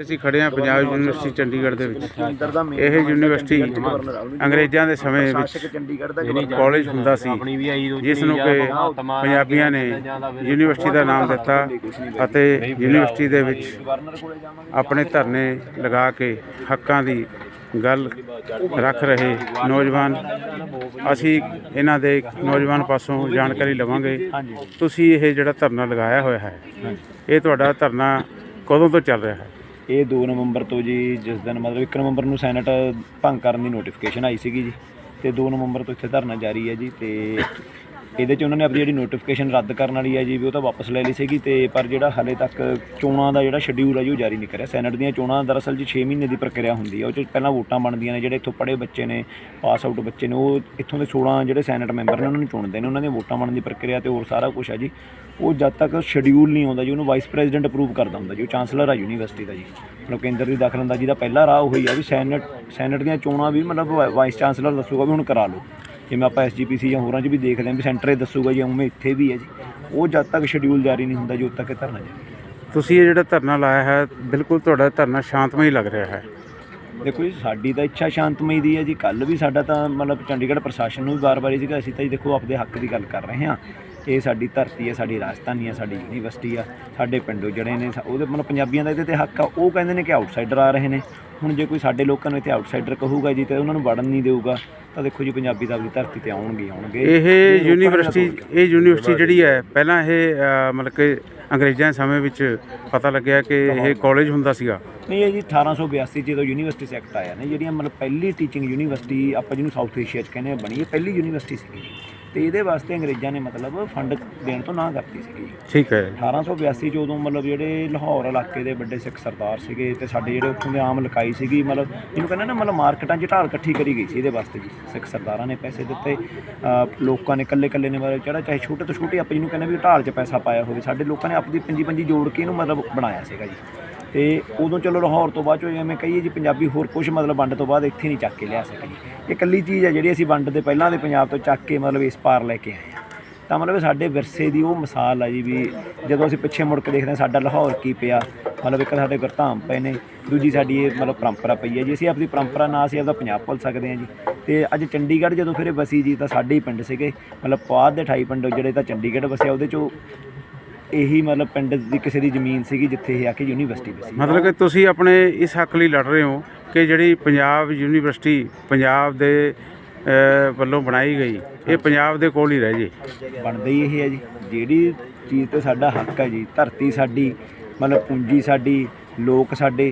ਅਸੀਂ ਖੜੇ ਹਾਂ ਪੰਜਾਬ ਯੂਨੀਵਰਸਿਟੀ ਚੰਡੀਗੜ੍ਹ ਦੇ ਵਿੱਚ। ਇਹ ਯੂਨੀਵਰਸਿਟੀ ਅੰਗਰੇਜ਼ਾਂ ਦੇ ਸਮੇਂ ਵਿੱਚ ਕਾਲਜ ਹੁੰਦਾ ਸੀ ਜਿਸ ਨੂੰ ਕਿ ਪੰਜਾਬੀਆਂ ਨੇ ਯੂਨੀਵਰਸਿਟੀ ਦਾ ਨਾਮ ਦਿੱਤਾ ਅਤੇ ਯੂਨੀਵਰਸਿਟੀ ਦੇ ਵਿੱਚ ਆਪਣੇ ਧਰਨੇ ਲਗਾ ਕੇ ਹੱਕਾਂ ਦੀ ਗੱਲ ਰੱਖ ਰਹੇ ਨੌਜਵਾਨ। ਅਸੀਂ ਇਹਨਾਂ ਦੇ ਨੌਜਵਾਨ ਪਾਸੋਂ ਜਾਣਕਾਰੀ ਲਵਾਂਗੇ। ਤੁਸੀਂ ਇਹ ਜਿਹੜਾ ਧਰਨਾ ਲਗਾਇਆ ਹੋਇਆ ਹੈ, ਇਹ ਤੁਹਾਡਾ ਧਰਨਾ ਕਦੋਂ ਤੋਂ ਚੱਲ ਰਿਹਾ ਹੈ? ਇਹ 2 ਨਵੰਬਰ ਤੋਂ ਜੀ, ਜਿਸ ਦਿਨ ਮਤਲਬ 1 ਨਵੰਬਰ ਨੂੰ ਸੈਨੇਟ ਭੰਗ ਕਰਨ ਦੀ ਨੋਟੀਫਿਕੇਸ਼ਨ ਆਈ ਸੀਗੀ ਜੀ। ਤੇ 2 ਨਵੰਬਰ ਤੋਂ ਇੱਥੇ ਧਰਨਾ ਜਾਰੀ ਹੈ ਜੀ ਤੇ ਇਹਦੇ 'ਚ ਉਹਨਾਂ ਨੇ ਆਪਣੀ ਜਿਹੜੀ ਨੋਟੀਫਿਕੇਸ਼ਨ ਰੱਦ ਕਰਨ ਵਾਲੀ ਹੈ ਜੀ, ਵੀ ਉਹ ਤਾਂ ਵਾਪਸ ਲੈ ਲਈ ਸੀਗੀ ਤੇ ਪਰ ਜਿਹੜਾ ਹਾਲੇ ਤੱਕ ਚੋਣਾਂ ਦਾ ਜਿਹੜਾ ਸ਼ਡਿਊਲ ਹੈ ਜੀ, ਉਹ ਜਾਰੀ ਨਹੀਂ ਕਰਿਆ। ਸੈਨੇਟ ਦੀਆਂ ਚੋਣਾਂ ਦਰਅਸਲ ਜੀ 6 ਮਹੀਨੇ ਦੀ ਪ੍ਰਕਿਰਿਆ ਹੁੰਦੀ ਹੈ। ਉਹ 'ਚ ਪਹਿਲਾਂ ਵੋਟਾਂ ਬਣਦੀਆਂ ਨੇ, ਜਿਹੜੇ ਇੱਥੋਂ ਪੜ੍ਹੇ ਬੱਚੇ ਨੇ ਪਾਸ ਆਊਟ ਬੱਚੇ ਨੇ, ਉਹ ਇੱਥੋਂ ਦੇ 16 ਜਿਹੜੇ ਸੈਨੇਟ ਮੈਂਬਰ ਨੇ, ਉਹਨਾਂ ਨੂੰ ਚੁਣਦੇ ਨੇ। ਉਹਨਾਂ ਦੀਆਂ ਵੋਟਾਂ ਬਣਨ ਦੀ ਪ੍ਰਕਿਰਿਆ ਤੇ ਹੋਰ ਸਾਰਾ ਕੁਝ ਹੈ ਜੀ। ਉਹ ਜਦ ਤੱਕ ਸ਼ਡਿਊਲ ਨਹੀਂ ਆਉਂਦਾ ਜੀ, ਉਹਨੂੰ ਵਾਈਸ ਪ੍ਰੈਜ਼ੀਡੈਂਟ ਅਪਰੂਵ ਕਰਦਾ ਹੁੰਦਾ ਜੀ, ਉਹ ਚਾਂਸਲਰ ਆ ਯੂਨੀਵਰਸਿਟੀ ਦਾ ਜੀ। ਮਤਲਬ ਕੇਂਦਰ ਦੀ ਦਖਲਅੰਦਾਜ਼ੀ ਦਾ ਪਹਿਲਾ ਰਾਹ ਉਹੀ ਆ ਵੀ ਸੈਨੇਟ ਸੈਨੇਟ ਦੀਆਂ ਚੋਣਾਂ ਵੀ ਮਤਲਬ ਵਾ- ਵਾਈਸ ਚਾਂਸਲਰ ਦੱਸੂਗਾ ਵੀ ਹੁਣ ਕਰਾ ਲਓ। ਜਿਵੇਂ ਆਪਾਂ ਐਸਜੀਪੀਸੀ ਜਾਂ ਹੋਰਾਂ 'ਚ ਵੀ ਦੇਖਦੇ ਹਾਂ ਵੀ ਸੈਂਟਰ ਇਹ ਦੱਸੂਗਾ ਜੀ ਉਵੇਂ ਇੱਥੇ ਵੀ ਹੈ ਜੀ। ਉਹ ਜਦ ਤੱਕ ਸ਼ਡਿਊਲ ਜਾਰੀ ਨਹੀਂ ਹੁੰਦਾ ਜੀ ਉਦ ਤੱਕ ਇਹ ਧਰਨਾ ਜਾਰੀ ਤੁਸੀਂ ਇਹ ਜਿਹੜਾ ਧਰਨਾ ਲਾਇਆ ਹੈ ਬਿਲਕੁਲ ਤੁਹਾਡਾ ਧਰਨਾ ਸ਼ਾਂਤਮਈ ਲੱਗ ਰਿਹਾ ਹੈ। ਦੇਖੋ ਜੀ ਸਾਡੀ ਤਾਂ ਇੱਛਾ ਸ਼ਾਂਤਮਈ ਦੀ ਹੈ ਜੀ। ਕੱਲ ਵੀ ਸਾਡਾ ਤਾਂ ਮਤਲਬ ਚੰਡੀਗੜ੍ਹ ਪ੍ਰਸ਼ਾਸਨ ਨੂੰ ਵੀ ਵਾਰ-ਵਾਰ ਇਹ ਸੀਗਾ। ਅਸੀਂ ਤਾਂ ਜੀ ਦੇਖੋ ਆਪਦੇ ਹੱਕ ਦੀ ਗੱਲ ਕਰ ਰਹੇ ਹਾਂ। ਇਹ ਸਾਡੀ ਧਰਤੀ ਹੈ ਸਾਡੀ ਰਾਜਧਾਨੀ ਹੈ ਸਾਡੀ ਯੂਨੀਵਰਸਿਟੀ ਆ ਸਾਡੇ ਪਿੰਡੋਂ ਜਿਹੜੇ ਨੇ ਸਾ- ਉਹਦੇ ਮਤਲਬ ਪੰਜਾਬੀਆਂ ਦਾ ਇਹਦੇ ਤੇ ਹੱਕ ਆ। ਉਹ ਕਹਿੰਦੇ ਨੇ ਕਿ ਆਊਟਸਾਈਡਰ ਆ ਰਹੇ ਨੇ। ਹੁਣ ਜੇ ਕੋਈ ਸਾਡੇ ਲੋਕਾਂ ਨੂੰ ਇੱਥੇ ਆਊਟਸਾਈਡਰ ਕਹੂਗਾ ਜੀ ਤੇ ਉਹਨਾਂ ਨੂੰ ਵੜਨ ਨਹੀਂ ਦੇਊਗਾ। ਤਾਂ ਦੇਖੋ ਜੀ ਪੰਜਾਬੀ ਤਾਂ ਆਪਦੀ ਧਰਤੀ ਤੇ ਆਉਣਗੇ ਹੀ ਆਉਣਗੇ। ਇਹ ਯੂਨੀਵਰਸਿਟੀ ਇਹ ਯੂਨੀਵਰਸਿਟੀ ਜਿਹੜੀ ਹੈ ਪਹਿਲਾਂ ਇਹ ਅ, ਮਤਲਬ ਕਿ ਅੰਗਰੇਜ਼ਾਂ ਦੇ ਸਮੇਂ ਵਿੱਚ ਪਤਾ ਲੱਗਿਆ ਕਿ ਇਹ ਕਾਲਜ ਹੁੰਦਾ ਸੀਗਾ। ਨਹੀਂ ਇਹ ਜੀ 1882 ਚ ਜਦੋਂ ਯੂਨੀਵਰਸਿਟੀ ਐਕਟ ਆਇਆ ਨੇ ਜਿਹੜੀਆਂ ਮਤਲਬ ਪਹਿਲੀ ਟੀਚਿੰਗ ਯੂਨੀਵਰਸਿਟੀ ਆਪਾਂ ਜਿਹਨੂੰ ਸਾਊਥ ਏਸ਼ੀਆ ਚ ਕਹਿੰਦੇ ਆ ਬਣੀ ਇਹ ਪਹਿਲੀ ਯੂਨੀਵਰਸਿਟੀ ਸੀਗੀ। ਤੇ ਇਹਦੇ ਵਾਸਤੇ ਅੰਗਰੇਜ਼ਾਂ ਨੇ ਮਤਲਬ ਫੰਡ ਦੇਣ ਤੋਂ ਨਾ ਕਰਤੀ ਸੀਗੀ। ਠੀਕ ਹੈ। 1882 ਚ ਉਦੋਂ ਮਤਲਬ ਜਿਹੜੇ ਲਾਹੌਰ ਇਲਾਕੇ ਦੇ ਵੱਡੇ ਸਿੱਖ ਸਰਦਾਰ ਸੀਗੇ ਤੇ ਸਾਡੇ ਜਿਹੜੇ ਉੱਥੋਂ ਦੇ ਆਮ ਲਕਾਈ ਸੀਗੀ ਮਤਲਬ ਜਿਹਨੂੰ ਕਹਿੰਦੇ ਨਾ ਮਤਲਬ ਮਾਰਕੀਟਾਂ 'ਚ ਢਾਲ ਇਕੱਠੀ ਕਰੀ ਗਈ ਸੀ ਇਹਦੇ ਵਾਸਤੇ ਜੀ। ਸਿੱਖ ਸਰਦਾਰਾਂ ਨੇ ਪੈਸੇ ਦਿੱਤੇ ਲੋਕਾਂ ਨੇ ਇਕੱਲੇ ਇਕੱਲੇ ਨੇ ਮਤਲਬ ਜਿਹੜਾ ਚਾਹੇ ਛੋਟੇ ਤੋਂ ਛੋਟੇ ਆਪਾਂ ਜਿਹਨੂੰ ਕਹਿੰਦੇ ਵੀ ਢਾਲ 'ਚ ਪੈਸਾ ਪਾਇਆ ਹੋਵੇ, ਸਾਡੇ ਲੋਕਾਂ ਨੇ ਆਪਣੀ ਪੰਜੀ ਪੰਜੀ ਜੋੜ ਕੇ ਇਹਨੂੰ ਮਤਲਬ ਬਣਾਇਆ ਸੀਗਾ ਜੀ। ਤੇ ਉਦੋਂ ਚਲੋ ਲਾਹੌਰ ਤੋਂ ਬਾਅਦ ਚੋਂ ਜਿਵੇਂ ਕਹੀਏ ਜੀ, ਪੰਜਾਬੀ ਹੋਰ ਕੁਝ ਮਤਲਬ ਵੰਡ ਤੋਂ ਬਾਅਦ ਇੱਥੇ ਨਹੀਂ ਚੱਕ ਕੇ ਲਿਆ ਸਕੇ ਜੀ ਇਹ ਇਕੱਲੀ ਚੀਜ਼ ਹੈ ਜਿਹੜੀ ਅਸੀਂ ਵੰਡ ਦੇ ਪਹਿਲਾਂ ਦੇ ਪੰਜਾਬ ਤੋਂ ਚੱਕ ਕੇ ਮਤਲਬ ਇਸ ਪਾਰ ਲੈ ਕੇ ਆਏ ਤਾਂ ਮਤਲਬ ਸਾਡੇ ਵਿਰਸੇ ਦੀ ਉਹ ਮਿਸਾਲ ਆ ਜੀ ਵੀ ਜਦੋਂ ਅਸੀਂ ਪਿੱਛੇ ਮੁੜ ਕੇ ਦੇਖਦੇ ਹਾਂ, ਸਾਡਾ ਲਾਹੌਰ ਕੀ ਪਿਆ? ਮਤਲਬ ਇੱਕ ਸਾਡੇ ਗੁਰਧਾਮ ਪਏ ਨੇ, ਦੂਜੀ ਸਾਡੀ ਇਹ ਮਤਲਬ ਪਰੰਪਰਾ ਪਈ ਹੈ ਜੀ। ਅਸੀਂ ਆਪਣੀ ਪਰੰਪਰਾ ਨਾਲ ਅਸੀਂ ਆਪਦਾ ਪੰਜਾਬ ਭੁੱਲ ਸਕਦੇ ਹਾਂ ਜੀ। ਤੇ ਅੱਜ ਚੰਡੀਗੜ੍ਹ ਜਦੋਂ ਫਿਰ ਵਸੀ ਜੀ ਤਾਂ ਸਾਡੇ ਹੀ ਪਿੰਡ ਸੀਗੇ। ਮਤਲਬ ਪੁਆਧ ਦੇ 28 ਪਿੰਡ ਜਿਹੜੇ ਤਾਂ ਚੰਡੀਗੜ੍ਹ ਵਸਿਆ, ਉਹਦੇ ਚੋਂ ਇਹੀ ਮਤਲਬ ਪਿੰਡ ਦੀ ਕਿਸੇ ਦੀ ਜ਼ਮੀਨ ਸੀਗੀ ਜਿੱਥੇ ਇਹ ਆ ਕੇ ਯੂਨੀਵਰਸਿਟੀ ਵਸੀ ਮਤਲਬ ਕਿ ਤੁਸੀਂ ਆਪਣੇ ਇਸ ਹੱਕ ਲਈ ਲੜ ਰਹੇ ਹੋ ਕਿ ਜਿਹੜੀ ਪੰਜਾਬ ਯੂਨੀਵਰਸਿਟੀ ਪੰਜਾਬ ਦੇ ਵੱਲੋਂ ਬਣਾਈ ਗਈ। ਇਹ ਪੰਜਾਬ ਦੇ ਕੋਲ ਹੀ ਰਹਿ ਜੇ। ਬਣਦਾ ਹੀ ਇਹ ਹੈ ਜੀ। ਜਿਹੜੀ ਚੀਜ਼ ਤੇ ਸਾਡਾ ਹੱਕ ਹੈ ਜੀ, ਧਰਤੀ ਸਾਡੀ, ਮਤਲਬ ਪੂੰਜੀ ਸਾਡੀ, ਲੋਕ ਸਾਡੇ